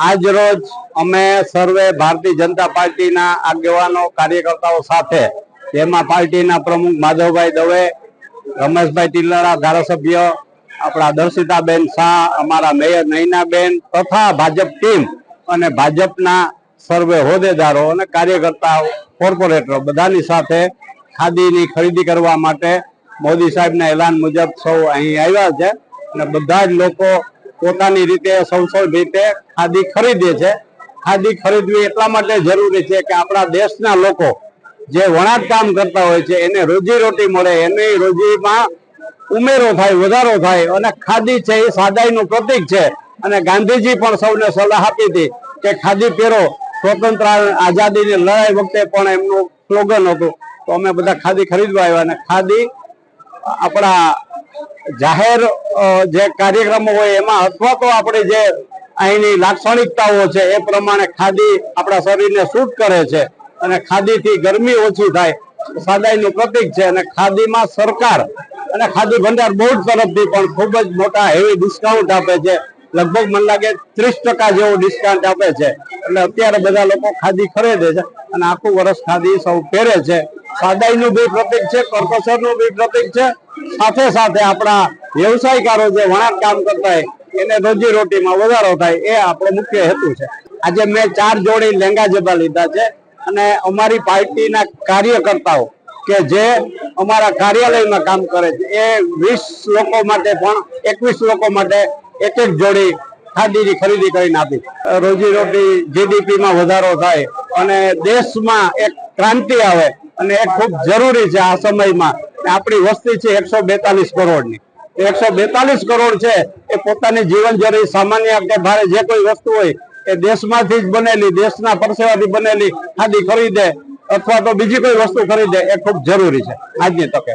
આજ રોજ અમે સર્વે ભારતીય જનતા પાર્ટીના આગેવાનો, કાર્યકર્તાઓ સાથે જેમાં પાર્ટીના પ્રમુખ માધવભાઈ દવે, રમેશભાઈ ટિલ્લરા ધારાસભ્ય, આપણા દર્શિતાબેન શાહ, અમારા મેયર નૈનાબેન તથા ભાજપ ટીમ અને ભાજપના સર્વે હોદ્દેદારો અને કાર્યકર્તાઓ, કોર્પોરેટરો બધાની સાથે ખાદીની ખરીદી કરવા માટે મોદી સાહેબના એલાન મુજબ સૌ અહીં આવ્યા છે. અને બધા જ લોકો પોતાની રીતે સૌ સૌ રીતે ખાદી ખરીદે છે. ખાદી ખરીદવી એટલા માટે જરૂરી છે કે આપણા દેશના લોકો જે વણાટ કામ કરતા હોય છે, એને રોજી રોટી મળે, એની રોજીમાં ઉમેરો થાય, વધારો થાય અને ખાદી છે એ સાદાઈનું પ્રતીક છે. અને ગાંધીજી પણ સૌને સલાહ આપી હતી કે ખાદી પહેરો, સ્વતંત્ર આઝાદીની લડાઈ વખતે પણ એમનું સ્લોગન હતું. તો અમે બધા ખાદી ખરીદવા આવ્યા અને ખાદી આપણા જાહેર જે કાર્યક્રમો હોય એમાં અથવા તો આપણે જે અહીંની લાક્ષણિકતાઓ છે એ પ્રમાણે ખાદી આપણા શરીરને સૂટ કરે છે અને ખાદીથી ગરમી ઓછી થાય, સાદાઈનું પ્રતીક છે અને ખાદીમાં સરકાર અને ખાદી ભંડાર બોર્ડ તરફથી પણ ખૂબ જ મોટા હેવી ડિસ્કાઉન્ટ આપે છે. લગભગ મને લાગે ત્રીસ ટકા જેવું ડિસ્કાઉન્ટ આપે છે. એટલે અત્યારે બધા લોકો ખાદી ખરીદે છે અને આખું વર્ષ ખાદી સૌ પહેરે છે. સાદાઈનું બી પ્રતીક છે કરકસરનું બી પ્રતીક છે સાથે સાથે આપણા વ્યવસાયકારો જે વણાટ કામ કરતા હોય, એને રોજી રોટીમાં વધારો થાય એ આપણો મુખ્ય હેતુ છે. આજે મેં ચાર જોડી લેંગા જબા લીધા છે અને અમારી પાર્ટીના કાર્યકર્તાઓ કે જે અમારા કાર્યાલયમાં કામ કરે છે, એ વીસ લોકો માટે પણ, એકવીસ લોકો માટે એક એક જોડી ખાદીની ખરીદી કરીને આપી. રોજી રોટી જીડીપીમાં વધારો થાય અને દેશમાં એક ક્રાંતિ આવે અને એ ખૂબ જરૂરી છે આ સમયમાં આપણી વસ્તી છે એકસો બેતાલીસ કરોડની. એકસો બેતાલીસ કરોડ છે એ પોતાની જીવન જરૂરી સામાન્ય કે ભારે જે કોઈ વસ્તુ હોય એ દેશમાંથી જ બનેલી, દેશના પરસેવાથી બનેલી ખાદી ખરીદે અથવા તો બીજી કોઈ વસ્તુ ખરીદે એ ખૂબ જરૂરી છે. આજની તકે.